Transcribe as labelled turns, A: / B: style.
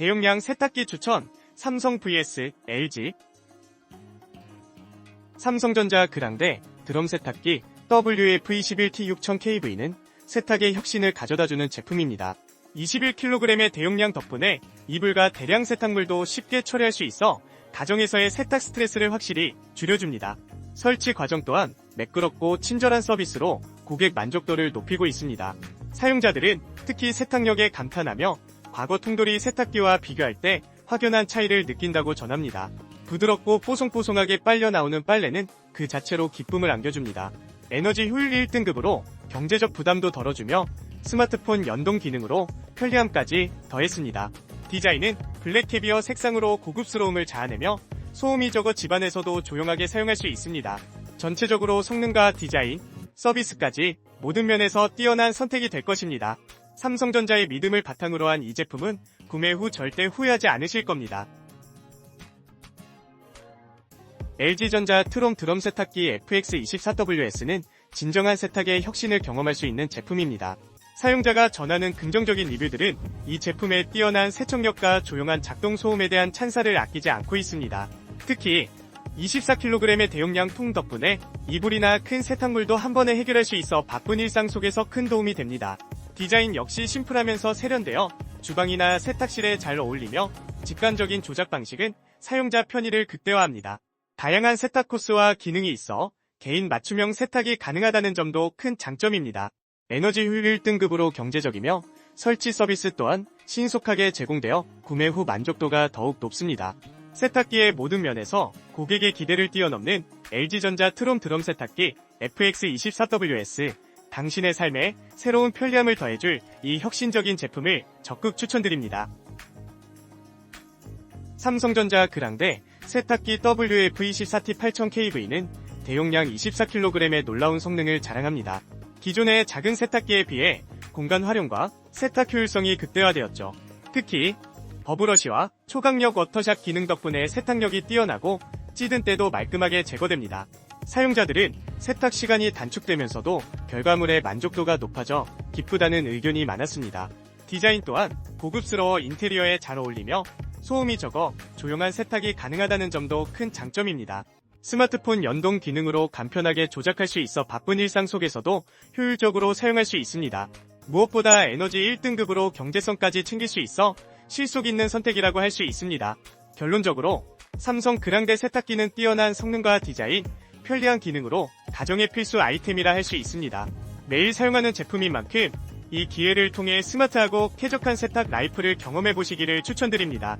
A: 대용량 세탁기 추천 삼성 vs LG 삼성전자 그랑데 드럼 세탁기 WF21T 6000KV는 세탁의 혁신을 가져다주는 제품입니다. 21kg의 대용량 덕분에 이불과 대량 세탁물도 쉽게 처리할 수 있어 가정에서의 세탁 스트레스를 확실히 줄여줍니다. 설치 과정 또한 매끄럽고 친절한 서비스로 고객 만족도를 높이고 있습니다. 사용자들은 특히 세탁력에 감탄하며 과거 통돌이 세탁기와 비교할 때 확연한 차이를 느낀다고 전합니다. 부드럽고 뽀송뽀송하게 빨려 나오는 빨래는 그 자체로 기쁨을 안겨줍니다. 에너지 효율 1등급으로 경제적 부담도 덜어주며 스마트폰 연동 기능으로 편리함까지 더했습니다. 디자인은 블랙 캐비어 색상으로 고급스러움을 자아내며 소음이 적어 집안에서도 조용하게 사용할 수 있습니다. 전체적으로 성능과 디자인, 서비스까지 모든 면에서 뛰어난 선택이 될 것입니다. 삼성전자의 믿음을 바탕으로 한 이 제품은 구매 후 절대 후회하지 않으실 겁니다. LG전자 트롬 드럼 세탁기 FX24WS는 진정한 세탁의 혁신을 경험할 수 있는 제품입니다. 사용자가 전하는 긍정적인 리뷰들은 이 제품의 뛰어난 세척력과 조용한 작동 소음에 대한 찬사를 아끼지 않고 있습니다. 특히 24kg의 대용량 통 덕분에 이불이나 큰 세탁물도 한 번에 해결할 수 있어 바쁜 일상 속에서 큰 도움이 됩니다. 디자인 역시 심플하면서 세련되어 주방이나 세탁실에 잘 어울리며 직관적인 조작 방식은 사용자 편의를 극대화합니다. 다양한 세탁 코스와 기능이 있어 개인 맞춤형 세탁이 가능하다는 점도 큰 장점입니다. 에너지 효율 1등급으로 경제적이며 설치 서비스 또한 신속하게 제공되어 구매 후 만족도가 더욱 높습니다. 세탁기의 모든 면에서 고객의 기대를 뛰어넘는 LG전자 트롬 드럼 세탁기 FX24WS 당신의 삶에 새로운 편리함을 더해줄 이 혁신적인 제품을 적극 추천드립니다. 삼성전자 그랑데 세탁기 WF24T 8000KV는 대용량 24kg의 놀라운 성능을 자랑합니다. 기존의 작은 세탁기에 비해 공간 활용과 세탁 효율성이 극대화되었죠. 특히 버브러시와 초강력 워터샷 기능 덕분에 세탁력이 뛰어나고 찌든 때도 말끔하게 제거됩니다. 사용자들은 세탁 시간이 단축되면서도 결과물의 만족도가 높아져 기쁘다는 의견이 많았습니다. 디자인 또한 고급스러워 인테리어에 잘 어울리며 소음이 적어 조용한 세탁이 가능하다는 점도 큰 장점입니다. 스마트폰 연동 기능으로 간편하게 조작할 수 있어 바쁜 일상 속에서도 효율적으로 사용할 수 있습니다. 무엇보다 에너지 1등급으로 경제성까지 챙길 수 있어 실속 있는 선택이라고 할 수 있습니다. 결론적으로 삼성 그랑데 세탁기는 뛰어난 성능과 디자인, 편리한 기능으로 가정의 필수 아이템이라 할 수 있습니다. 매일 사용하는 제품인 만큼 이 기회를 통해 스마트하고 쾌적한 세탁 라이프를 경험해 보시기를 추천드립니다.